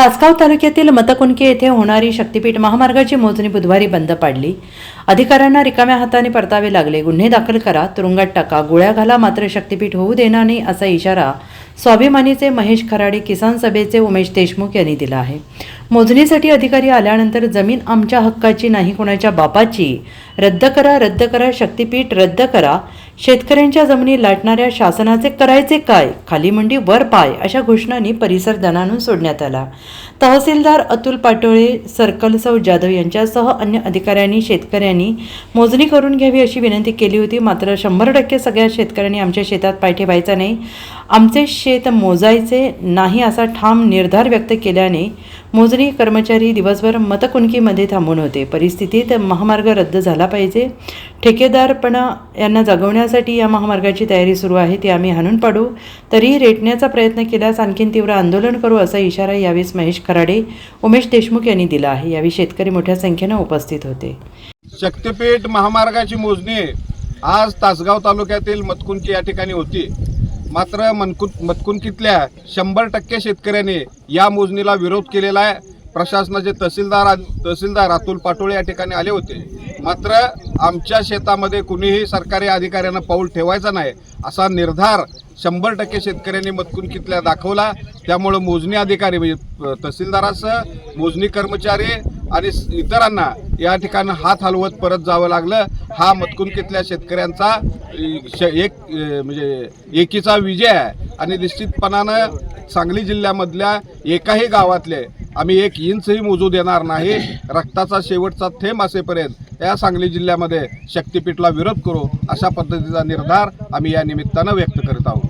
तासगाव तालुक्यातील मतकुणकी येथे होणारी शक्तीपीठ महामार्गाची मोजणी बुधवारी बंद पाडली. अधिकाऱ्यांना रिकाम्या हाताने परतावे लागले. गुन्हे दाखल करा तुरुंगात टाका गोळ्या घाला मात्र शक्तीपीठ होऊ देणार नाही असा इशारा स्वाभिमानीचे महेश खराडे किसान सभेचे उमेश देशमुख यांनी दिला आहे. मोजणीसाठी अधिकारी आल्यानंतर जमीन आमच्या हक्काची नाही कोणाच्या बापाची. रद्द करा रद्द करा शक्तीपीठ रद्द करा. शेतकऱ्यांच्या जमिनी लाटणाऱ्या शासनाचे करायचे काय? खाली मंडी वर पाय अशा घोषणांनी परिसर दणानून सोडण्यात आला. तहसीलदार अतुल पाटोळे सर्कल सौ जाधव यांच्यासह अन्य अधिकाऱ्यांनी शेतकऱ्यांनी मोजणी करून घ्यावी अशी विनंती केली होती. मात्र शंभर टक्के सगळ्या शेतकऱ्यांनी आमच्या शेतात पाय ठेवायचा नाही. आमचे शेत मोजायचे नाही असा ठाम निर्धार व्यक्त केल्याने मोजणी कर्मचारी दिवसभर मतकुणकीमध्ये थांबून होते. परिस्थितीत महामार्ग रद्द झाला पाहिजे. ठेकेदारपणा यांना जगवण्यासाठी या महामार्गाची तयारी सुरू आहे ती आम्ही हाणून पाडू. तरीही रेटण्याचा प्रयत्न केल्यास आणखीन तीव्र आंदोलन करू असा इशारा यावेळी महेश खराडे उमेश देशमुख यांनी दिला आहे. यावेळी शेतकरी मोठ्या संख्येनं उपस्थित होते. शक्तीपीठ महामार्गाची मोजणी आज तासगाव तालुक्यातील मतकुंकी या ठिकाणी होती. मात्र मनकुत मतकुंकीतल्या शंभर टक्के शेतकऱ्यांनी या मोजणीला विरोध केलेला आहे. प्रशासनाचे तहसीलदार तहसीलदार अतुल पाटोळे या ठिकाणी आले होते. मात्र आमच्या शेतामध्ये कुणीही सरकारी अधिकाऱ्यांना पाऊल ठेवायचा नाही असा निर्धार शंभर टक्के शेतकऱ्यांनी मतकुंकीतल्या दाखवला. त्यामुळं मोजणी अधिकारी म्हणजे तहसीलदारासह मोजणी कर्मचारी आणि इतरांना या ठिकाणी हात हलवत परत जावं लागलं. हा मतकुंकीतल्या शेतकऱ्यांचा श- एक म्हणजे एकीचा विजय आहे. आणि निश्चितपणानं सांगली जिल्ह्यामधल्या एकाही गावातले आम्ही एक इंचही मोजू देणार नाही. रक्ताचा शेवटचा थेंब असेपर्यंत या सांगली जिल्ह्यामध्ये शक्तीपीठला विरोध करू अशा पद्धतीचा निर्धार आम्ही या निमित्तानं व्यक्त करत आहोत.